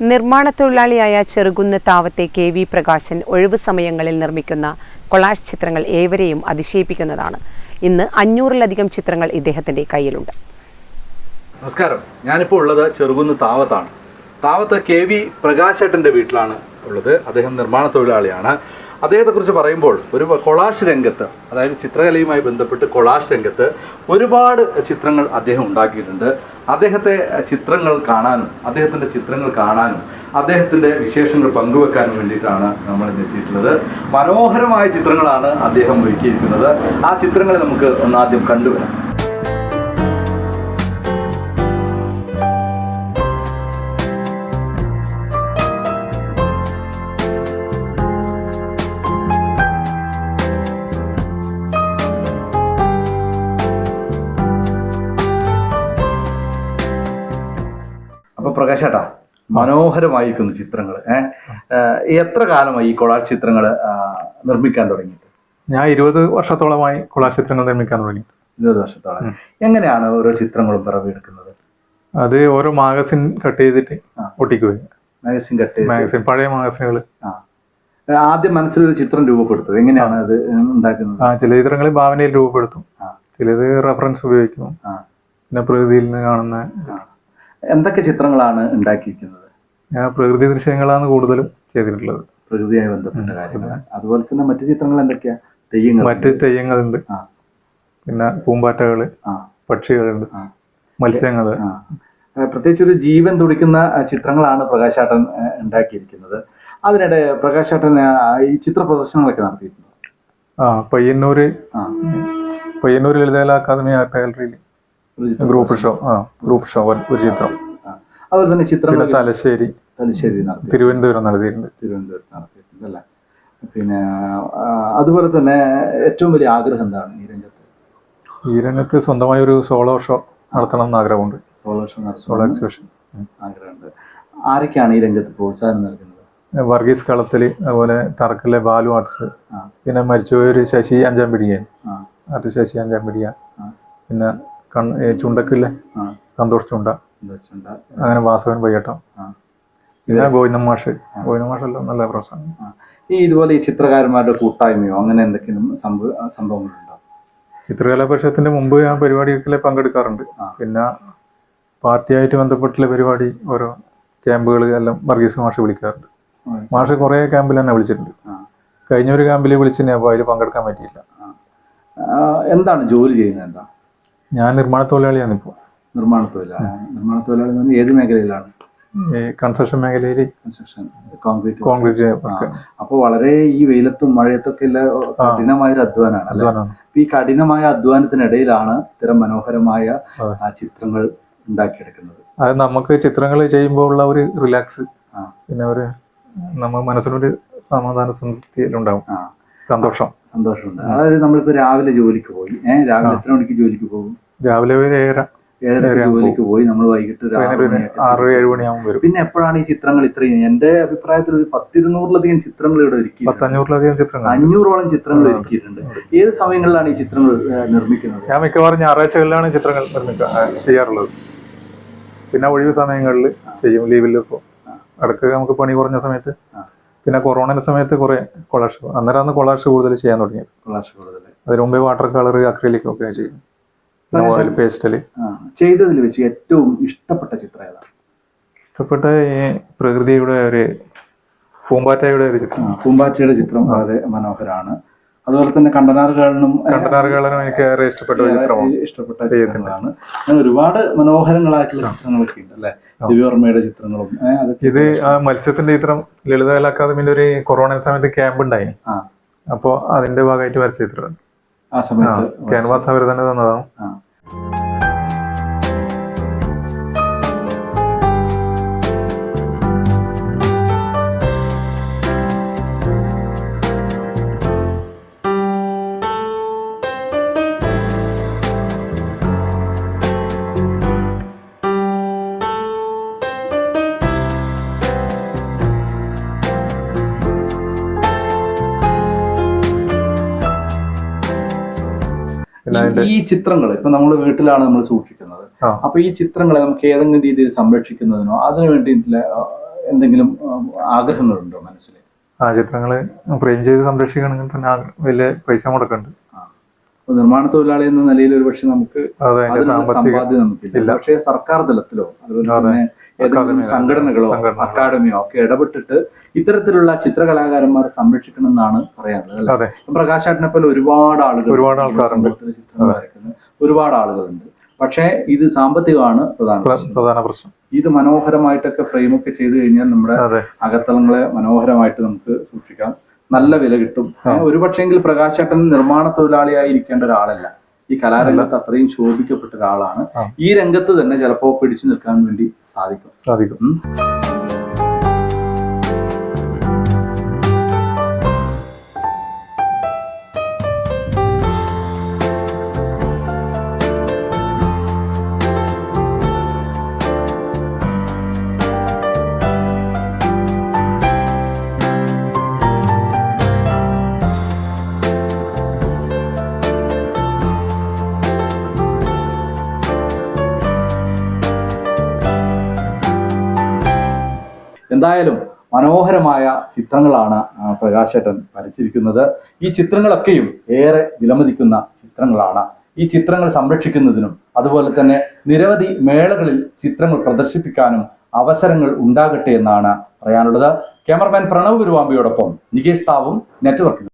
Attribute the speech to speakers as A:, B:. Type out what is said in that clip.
A: നിർമ്മാണ തൊഴിലാളിയായ ചെറുകുന്ന് താവത്തെ കെ വി പ്രകാശൻ ഒഴിവ് സമയങ്ങളിൽ നിർമ്മിക്കുന്ന കൊളാഷ് ചിത്രങ്ങൾ ഏവരെയും അതിശയിപ്പിക്കുന്നതാണ്. ഇന്ന് അഞ്ഞൂറിലധികം ചിത്രങ്ങൾ ഇദ്ദേഹത്തിന്റെ കയ്യിലുണ്ട്.
B: നമസ്കാരം. ഞാനിപ്പോൾ ഉള്ളത് ചെറുകുന്ന് താവത്താണ്. താവത്ത് കെ വി പ്രകാശേട്ടന്റെ വീട്ടിലാണ് ഉള്ളത്. അദ്ദേഹം നിർമ്മാണ തൊഴിലാളിയാണ് അദ്ദേഹത്തെക്കുറിച്ച് പറയുമ്പോൾ ഒരു കൊളാഷ് രംഗത്ത് അതായത് ചിത്രകലയുമായി ബന്ധപ്പെട്ട് കൊളാഷ് രംഗത്ത് ഒരുപാട് ചിത്രങ്ങൾ അദ്ദേഹം ഉണ്ടാക്കിയിട്ടുണ്ട്. അദ്ദേഹത്തെ ചിത്രങ്ങൾ കാണാനും അദ്ദേഹത്തിന്റെ ചിത്രങ്ങൾ കാണാനും അദ്ദേഹത്തിന്റെ വിശേഷങ്ങൾ പങ്കുവെക്കാനും വേണ്ടിയിട്ടാണ് നമ്മൾ എത്തിയിട്ടുള്ളത്. മനോഹരമായ ചിത്രങ്ങളാണ് അദ്ദേഹം ഒരുക്കിയിരിക്കുന്നത്. ആ ചിത്രങ്ങളെ നമുക്ക് ഒന്നാദ്യം കണ്ടുവരാം. പ്രകാശേട്ടാ മനോഹരമായിരിക്കുന്നു ചിത്രങ്ങൾ ഏഹ് എത്ര കാലമായി ഈ കൊളാർ ചിത്രങ്ങൾ നിർമ്മിക്കാൻ തുടങ്ങിയിട്ട്?
C: ഞാൻ ഇരുപത് വർഷത്തോളമായി കൊളാർ ചിത്രങ്ങൾ നിർമ്മിക്കാൻ തുടങ്ങി.
B: ഇരുപത് വർഷത്തോളം. എങ്ങനെയാണ് ഓരോ ചിത്രങ്ങളും പിറവിയെടുക്കുന്നത്?
C: അത് ഓരോ മാഗസിൻ കട്ട് ചെയ്തിട്ട് ഒട്ടിക്കുക
B: മാഗസിൻ കട്ട് ചെയ്ത്.
C: മാഗസിൻ പഴയ മാഗസിനുകൾ
B: ആ. ആദ്യം മനസ്സിലൊരു ചിത്രം രൂപപ്പെടുത്തും. എങ്ങനെയാണ് അത് ഉണ്ടാക്കുന്നത്?
C: ആ ചില ചിത്രങ്ങൾ ഭാവനയിൽ രൂപപ്പെടുത്തും. ചിലത് റെഫറൻസ് ഉപയോഗിക്കും. പിന്നെ പ്രകൃതിയിൽ നിന്ന് കാണുന്ന.
B: എന്തൊക്കെ ചിത്രങ്ങളാണ് ഉണ്ടാക്കിയിരിക്കുന്നത്?
C: ഞാൻ പ്രകൃതി ദൃശ്യങ്ങളാണ് കൂടുതലും ചെയ്തിട്ടുള്ളത്.
B: പ്രകൃതിയായി ബന്ധപ്പെട്ട കാര്യങ്ങൾ. അതുപോലെ തന്നെ മറ്റു ചിത്രങ്ങൾ എന്തൊക്കെയാ? തെയ്യങ്ങൾ.
C: മറ്റ് തെയ്യങ്ങളുണ്ട്. പിന്നെ
B: പൂമ്പാറ്റകൾ
C: പക്ഷികളുണ്ട്.
B: മത്സ്യങ്ങൾ. പ്രത്യേകിച്ച് ഒരു ജീവൻ തുടിക്കുന്ന ചിത്രങ്ങളാണ് പ്രകാശാട്ടൻ ഉണ്ടാക്കിയിരിക്കുന്നത്. അതിനിടെ പ്രകാശാട്ടൻ ഈ ചിത്ര പ്രദർശനങ്ങളൊക്കെ നടത്തിയിട്ടുണ്ട്?
C: ആ പയ്യന്നൂര്
B: ആ.
C: പയ്യന്നൂർ ലളിതകല അക്കാദമി ആർട്ട് ഗാലറിയിൽ ഗ്രൂപ്പ് ഷോ ആ ഗ്രൂപ്പ് ഷോ ഒരു ചിത്രം.
B: അതുപോലെ തന്നെ
C: ചിത്രം തലശ്ശേരി.
B: തലശ്ശേരി
C: തിരുവനന്തപുരം നടത്തിയിട്ടുണ്ട്.
B: തിരുവനന്തപുരത്ത് നടത്തിയിട്ടുണ്ട് അല്ലേ? പിന്നെ അതുപോലെ തന്നെ ഏറ്റവും വലിയ ആഗ്രഹം എന്താണ് ഈ രംഗത്ത്?
C: ഈ രംഗത്ത് സ്വന്തമായി ഒരു സോളോ ഷോ നടത്തണം എന്ന് ആഗ്രഹമുണ്ട്. സോളോ
B: ഷോ സോളോ
C: എക്സിബിഷൻ
B: ആഗ്രഹമുണ്ട്. ആരൊക്കെയാണ് ഈ രംഗത്ത് പ്രോത്സാഹനം നൽകുന്നത്?
C: വർഗീസ് കളത്തിൽ അതുപോലെ തറക്കല്ലെ ബാലു ആർട്സ് പിന്നെ മരിച്ചുപോയൊരു ശശി അഞ്ചാം പിടിയൻ
B: ആർട്ടിസ്റ്റ്
C: ആർട്ട് ശശി അഞ്ചാം പിടിയ പിന്നെ ചുണ്ടക്കില്ലേ? സന്തോഷ് ചുണ്ട. അങ്ങനെ വാസവൻ പയ്യട്ടം
B: ഇതാ
C: പിന്നെ ഗോവിന്ദ മാഷ്. ഗോവിന്ദ മാഷെല്ലാം നല്ല
B: പ്രശ്നം. ഈ ഇതുപോലെ ഈ ചിത്രകാരന്മാരുടെ കൂട്ടായ്മയോ അങ്ങനെ എന്തെങ്കിലും സംഭവ സംഭവങ്ങളുണ്ടോ?
C: ചിത്രകലാ പരിഷത്തിന്റെ മുമ്പ് ഞാൻ പരിപാടികളിൽ പങ്കെടുക്കാറുണ്ട്. പിന്നെ പാർട്ടിയായിട്ട് ബന്ധപ്പെട്ടുള്ള പരിപാടി ഓരോ ക്യാമ്പുകൾ എല്ലാം വർഗീസ് മാഷ് വിളിക്കാറുണ്ട്. മാഷ് കുറേ ക്യാമ്പിൽ തന്നെ വിളിച്ചിട്ടുണ്ട്. കഴിഞ്ഞ ഒരു ക്യാമ്പിൽ വിളിച്ചിട്ട് അപ്പോൾ അതിൽ പങ്കെടുക്കാൻ പറ്റിയില്ല.
B: എന്താണ് ജോലി ചെയ്യുന്നത് എന്താ?
C: ഞാൻ നിർമ്മാണ തൊഴിലാളിയാണ് ഇപ്പോൾ
B: നിർമ്മാണ തൊഴിലാളി നിർമ്മാണ തൊഴിലാളി എന്ന് പറഞ്ഞാൽ ഏത് മേഖലയിലാണ്?
C: കൺസ്ട്രക്ഷൻ മേഖലയിൽ
B: കൺസ്ട്രക്ഷൻ കോൺക്രീറ്റ്
C: കോൺക്രീറ്റ്
B: അപ്പോൾ വളരെ ഈ വെയിലത്തും മഴയത്തൊക്കെ ഉള്ള കഠിനമായ ഒരു
C: അധ്വാനമാണ്
B: അല്ലെ? ഈ കഠിനമായ അധ്വാനത്തിനിടയിലാണ് ഇത്തരം മനോഹരമായ ചിത്രങ്ങൾ ഉണ്ടാക്കിയെടുക്കുന്നത്.
C: അത് നമുക്ക് ചിത്രങ്ങൾ ചെയ്യുമ്പോൾ ഉള്ള ഒരു റിലാക്സ് പിന്നെ ഒരു നമ്മൾ മനസ്സിനൊരു സമാധാന സംതൃപ്തിയിലുണ്ടാവും.
B: ഉണ്ടാവും
C: സന്തോഷം.
B: സന്തോഷമുണ്ട്. അതായത് നമ്മളിപ്പോ രാവിലെ ജോലിക്ക് പോയി. ഏഹ് രാവിലെ എത്ര മണിക്ക് ജോലിക്ക് പോകും?
C: രാവിലെ ഒരു ഏഴര.
B: ജോലിക്ക് പോയി. നമ്മൾ വൈകിട്ട് ഒരു ആറ്
C: വൈകുന്നേരം ഒരു ഏഴ് മണിയാകുമ്പോൾ വരും.
B: പിന്നെ എപ്പോഴാണ് ഈ ചിത്രങ്ങൾ ഇത്രയും? എന്റെ അഭിപ്രായത്തിൽ ഒരു പത്തിരുന്നൂറിലധികം ചിത്രങ്ങൾ ഇവിടെ ഒരുക്കി
C: പത്തഞ്ഞൂറിലധികം ചിത്രങ്ങൾ.
B: അഞ്ഞൂറോളം ചിത്രങ്ങൾ ഒരുക്കിയിട്ടുണ്ട്. ഏത് സമയങ്ങളിലാണ് ഈ ചിത്രങ്ങൾ നിർമ്മിക്കുന്നത്?
C: ഞാൻ മിക്കവാറും ഞായറാഴ്ചകളിലാണ് ചിത്രങ്ങൾ നിർമ്മിക്കുക ചെയ്യാറുള്ളത്. പിന്നെ ഒഴിവ് സമയങ്ങളിൽ ചെയ്യും ലീവിൽ ഇപ്പോൾ ഇടയ്ക്ക് നമുക്ക് പണി കുറഞ്ഞ സമയത്ത്. പിന്നെ കൊറോണയുടെ സമയത്ത് കുറെ കൊളാഷ് അന്നേരമാണ് കൊളാഷ് കൂടുതൽ ചെയ്യാൻ തുടങ്ങിയത്.
B: കൊളാഷ് കൂടുതൽ.
C: അതിന് മുമ്പേ വാട്ടർ കളർ അക്രിലിക് ഒക്കെ ചെയ്യും ഓയിൽ
B: പേസ്റ്റൽ. ചെയ്തതിൽ വെച്ച് ഏറ്റവും ഇഷ്ടപ്പെട്ട ചിത്രം ഏതാണ്?
C: ഇഷ്ടപ്പെട്ട ഈ പ്രകൃതിയുടെ ഒരു പൂമ്പാറ്റയുടെ ഒരു ചിത്രം.
B: പൂമ്പാറ്റയുടെ ചിത്രം വളരെ മനോഹരമാണ്. അതുപോലെ തന്നെ കണ്ടനാറുകളിലും
C: കണ്ടനാറുകളും എനിക്ക് ഏറെ ഇഷ്ടപ്പെട്ട
B: ഇഷ്ടപ്പെട്ട ചിത്രങ്ങളാണ്. അങ്ങനെ ഒരുപാട് മനോഹരങ്ങളായിട്ടുള്ള ചിത്രങ്ങളൊക്കെ ഉണ്ട് അല്ലെ? ദിവ്യവർമ്മയുടെ ചിത്രങ്ങളും
C: ഇത് ആ മത്സ്യത്തിന്റെ ചിത്രം ലളിതകല അക്കാദമിയിൽ ഒരു കൊറോണ സമയത്ത് ക്യാമ്പ് ഉണ്ടായി.
B: അപ്പോ
C: അപ്പോൾ അതിന്റെ ഭാഗമായിട്ട് വരച്ച ചിത്രമാണ്.
B: ആ സമയത്ത്
C: ക്യാൻവാസ് അവർ തന്നെ തന്നതാണ്.
B: ഈ ചിത്രങ്ങൾ ഇപ്പൊ നമ്മൾ വീട്ടിലാണ് നമ്മൾ സൂക്ഷിക്കുന്നത്. അപ്പൊ ഈ ചിത്രങ്ങളെ നമുക്ക് ഏതെങ്കിലും രീതിയിൽ സംരക്ഷിക്കുന്നതിനോ അതിനു വേണ്ടിയിട്ടുള്ള എന്തെങ്കിലും ആഗ്രഹങ്ങളുണ്ടോ മനസ്സിൽ
C: ആ ചിത്രങ്ങളെ ഫ്രെയിം ചെയ്ത് സംരക്ഷിക്കണമെങ്കിൽ തന്നെ വലിയ പൈസ മുടക്കുന്നുണ്ട്.
B: അപ്പൊ നിർമ്മാണ തൊഴിലാളി എന്ന നിലയിൽ ഒരു പക്ഷെ നമുക്ക് സമ്പാദ്യം നമുക്കില്ല. പക്ഷേ സർക്കാർ തലത്തിലോ അതുപോലെ തന്നെ ഏതെങ്കിലും സംഘടനകളോ
C: അക്കാഡമിയോ
B: അക്കാദമിയോ ഒക്കെ ഇടപെട്ടിട്ട് ഇത്തരത്തിലുള്ള ചിത്രകലാകാരന്മാരെ സംരക്ഷിക്കണം എന്നാണ് പറയാനുള്ളത് അല്ലേ? പ്രകാശാട്ടിനെ പോലെ ഒരുപാട് ആളുകൾ
C: ഒരുപാട് ആൾക്കാരുണ്ട്.
B: ചിത്രം വരയ്ക്കുന്ന ഒരുപാട് ആളുകളുണ്ട്. പക്ഷേ ഇത് സാമ്പത്തികമാണ് പ്രധാന പ്രശ്നം.
C: പ്രധാന പ്രശ്നം.
B: ഇത് മനോഹരമായിട്ടൊക്കെ ഫ്രെയിം ഒക്കെ ചെയ്തു കഴിഞ്ഞാൽ നമ്മുടെ അകത്തളങ്ങളെ മനോഹരമായിട്ട് നമുക്ക് സൂക്ഷിക്കാം. നല്ല വില കിട്ടും. ഒരുപക്ഷെങ്കിൽ പ്രകാശേട്ടൻ നിർമ്മാണ തൊഴിലാളിയായി ഇരിക്കേണ്ട ഒരാളല്ല. ഈ കലാരംഗത്ത് അത്രയും ശോഭിക്കപ്പെട്ട ഒരാളാണ്. ഈ രംഗത്ത് തന്നെ ചിലപ്പോ പിടിച്ചു നിൽക്കാൻ വേണ്ടി സാധിക്കും.
C: സാധിക്കും.
B: എന്തായാലും മനോഹരമായ ചിത്രങ്ങളാണ് പ്രകാശേട്ടൻ വരച്ചിരിക്കുന്നത്. ഈ ചിത്രങ്ങളൊക്കെയും ഏറെ വിലമതിക്കുന്ന ചിത്രങ്ങളാണ്. ഈ ചിത്രങ്ങൾ സംരക്ഷിക്കുന്നതിനും അതുപോലെ തന്നെ നിരവധി മേളകളിൽ ചിത്രങ്ങൾ പ്രദർശിപ്പിക്കാനും അവസരങ്ങൾ ഉണ്ടാകട്ടെ എന്നാണ് പറയാനുള്ളത്. ക്യാമറമാൻ പ്രണവ് ഗുരുവാമ്പയോടൊപ്പം നികേഷ് താവും നെറ്റ്വർക്കിൽ.